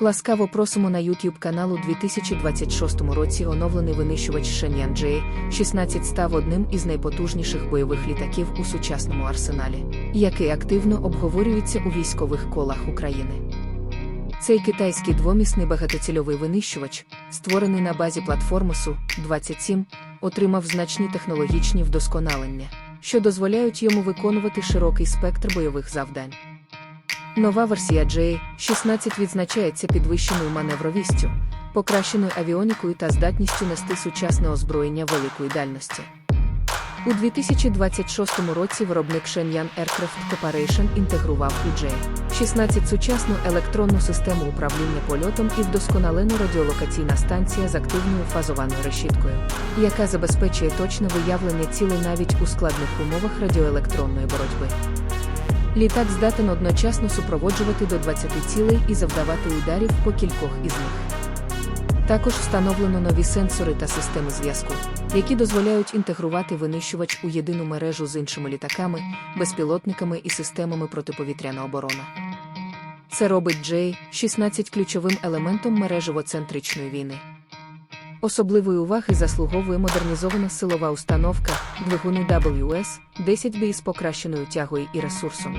Ласкаво просимо на YouTube канал у 2026 році оновлений винищувач Shenyang J-16 став одним із найпотужніших бойових літаків у сучасному арсеналі, який активно обговорюється у військових колах України. Цей китайський двомісний багатоцільовий винищувач, створений на базі платформи Су-27, отримав значні технологічні вдосконалення, що дозволяють йому виконувати широкий спектр бойових завдань. Нова версія J-16 відзначається підвищеною маневровістю, покращеною авіонікою та здатністю нести сучасне озброєння великої дальності. У 2026 році виробник Shenyang Aircraft Corporation інтегрував у J-16 сучасну електронну систему управління польотом і вдосконалену радіолокаційна станція з активною фазованою решіткою, яка забезпечує точне виявлення цілей навіть у складних умовах радіоелектронної боротьби. Літак здатен одночасно супроводжувати до 20 цілей і завдавати ударів по кількох із них. Також встановлено нові сенсори та системи зв'язку, які дозволяють інтегрувати винищувач у єдину мережу з іншими літаками, безпілотниками і системами протиповітряної оборони. Це робить J-16 ключовим елементом мережево-центричної війни. Особливої уваги заслуговує модернізована силова установка двигуни WS-10B з покращеною тягою і ресурсом.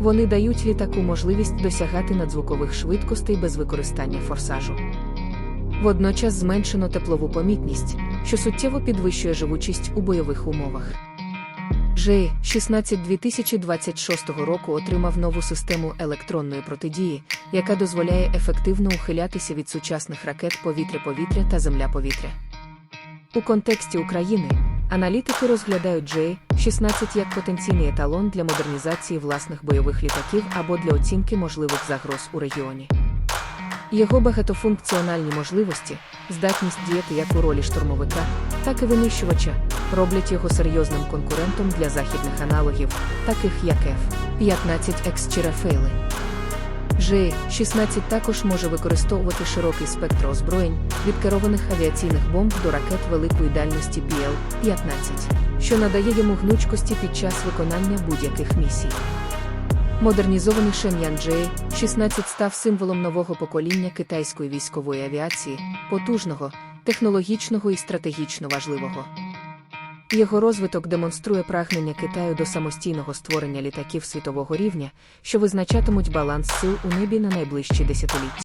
Вони дають літаку можливість досягати надзвукових швидкостей без використання форсажу. Водночас зменшено теплову помітність, що суттєво підвищує живучість у бойових умовах. J-16 2026 року отримав нову систему електронної протидії, яка дозволяє ефективно ухилятися від сучасних ракет повітря-повітря та земля-повітря. У контексті України аналітики розглядають J-16 як потенційний еталон для модернізації власних бойових літаків або для оцінки можливих загроз у регіоні. Його багатофункціональні можливості, здатність діяти як у ролі штурмовика, так і винищувача, роблять його серйозним конкурентом для західних аналогів, таких як F-15X чи Рафейли. J-16 також може використовувати широкий спектр озброєнь від керованих авіаційних бомб до ракет великої дальності BL-15, що надає йому гнучкості під час виконання будь-яких місій. Модернізований Shenyang J-16 став символом нового покоління китайської військової авіації, потужного, технологічного і стратегічно важливого. Його розвиток демонструє прагнення Китаю до самостійного створення літаків світового рівня, що визначатимуть баланс сил у небі на найближчі десятиліття.